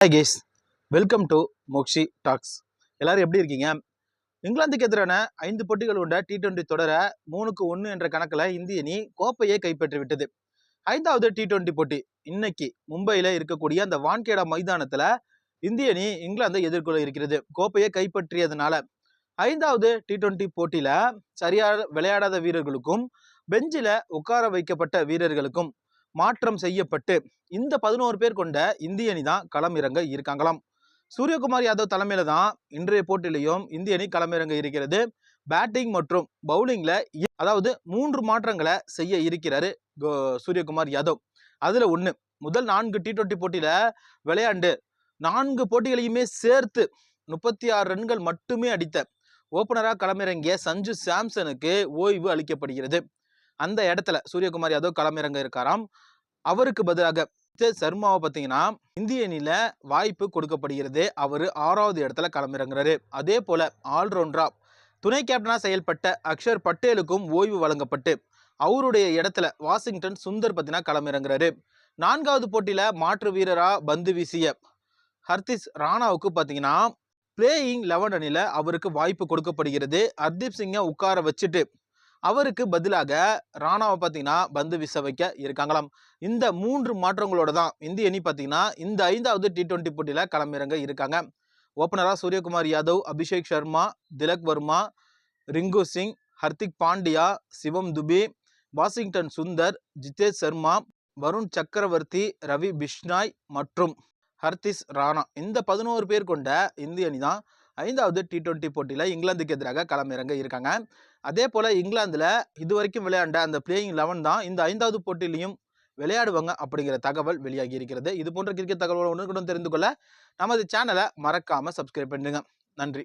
Hi guys welcome to Mokshi talks எல்லாரும் எப்படி இருக்கீங்க? இங்கிலாந்துக்கு எதிரான ஐந்து போட்டிகள் கொண்ட டி டுவெண்டி தொடர மூணுக்கு ஒன்று என்ற கணக்கில் இந்திய அணி கோப்பையை கைப்பற்றி விட்டது. ஐந்தாவது டி டுவெண்டி போட்டி இன்னைக்கு மும்பையில் இருக்கக்கூடிய அந்த வான்கேடா மைதானத்தில் இந்திய அணி இங்கிலாந்தை எதிர்கொள்ள இருக்கிறது. கோப்பையை கைப்பற்றியதுனால ஐந்தாவது டி டுவெண்டி போட்டியில் சரியாக விளையாடாத வீரர்களுக்கும் பெஞ்சில் உட்கார வைக்கப்பட்ட வீரர்களுக்கும் மாற்றம் செய்யப்பட்டு இந்த பதினோரு பேர் கொண்ட இந்திய அணி தான் களமிறங்க இருக்காங்களாம். சூரியகுமார் யாதவ் தலைமையில தான் இன்றைய போட்டியிலையும் இந்திய அணி களமிறங்க இருக்கிறது. பேட்டிங் மற்றும் பவுலிங்கில் அதாவது மூன்று மாற்றங்களை செய்ய இருக்கிறாரு கோ- சூரியகுமார் யாதவ். அதில் ஒன்று முதல் நான்கு டி ட்வெண்ட்டி போட்டியில் விளையாண்டு நான்கு போட்டிகளையுமே சேர்த்து முப்பத்தி ஆறு ரன்கள் மட்டுமே அடித்த ஓப்பனராக களமிறங்கிய சஞ்சு சாம்சனுக்கு ஓய்வு அளிக்கப்படுகிறது. அந்த இடத்துல சூரியகுமார் யாதவ் களமிறங்க இருக்காராம். அவருக்கு பதிலாக சர்மாவை பார்த்தீங்கன்னா இந்திய அணியில் வாய்ப்பு கொடுக்கப்படுகிறது. அவர் ஆறாவது இடத்துல களமிறங்குறாரு. அதே போல ஆல்ரவுண்டரா துணை கேப்டனாக செயல்பட்ட அக்ஷர் பட்டேலுக்கும் ஓய்வு வழங்கப்பட்டு அவருடைய இடத்துல வாஷிங்டன் சுந்தர் பார்த்தீங்கன்னா களமிறங்குறாரு. நான்காவது போட்டியில் மாற்று வீரரா பந்து வீசிய ஹர்திஸ் ராணாவுக்கு பார்த்தீங்கன்னா பிளேயிங் லெவன் அணியில் அவருக்கு வாய்ப்பு கொடுக்கப்படுகிறது. ஹர்தீப் சிங்கை உட்கார வச்சுட்டு அவருக்கு பதிலாக ராணாவை பார்த்தீங்கன்னா பந்து வீச வைக்க இருக்காங்களாம். இந்த மூன்று மாற்றங்களோட தான் இந்திய அணி பார்த்தீங்கன்னா இந்த ஐந்தாவது டி டுவெண்ட்டி போட்டியில் களமிறங்க இருக்காங்க. ஓப்பனராக சூரியகுமார் யாதவ் அபிஷேக் சர்மா திலக் வர்மா ரிங்கு சிங் ஹர்திக் பாண்டியா சிவம் துபே வாஷிங்டன் சுந்தர் ஜிதேஷ் சர்மா வருண் சக்கரவர்த்தி ரவி பிஷ்னாய் மற்றும் ஹர்திஸ் ராணா. இந்த பதினோரு பேர் கொண்ட இந்திய அணி தான் ஐந்தாவது டி டுவெண்ட்டி போட்டியில் இங்கிலாந்துக்கு எதிராக களமிறங்க இருக்காங்க. அதே போல் இங்கிலாந்தில் இதுவரைக்கும் விளையாண்ட அந்த பிளேயிங் லெவன் தான் இந்த ஐந்தாவது போட்டியிலையும் விளையாடுவாங்க அப்படிங்கிற தகவல் வெளியாகி இருக்கிறது. இது போன்ற கிரிக்கெட் தகவல்களை உடனுக்குடன் தெரிந்து கொள்ள நமது சேனலை மறக்காமல் சப்ஸ்கிரைப் பண்ணுங்க நன்றி.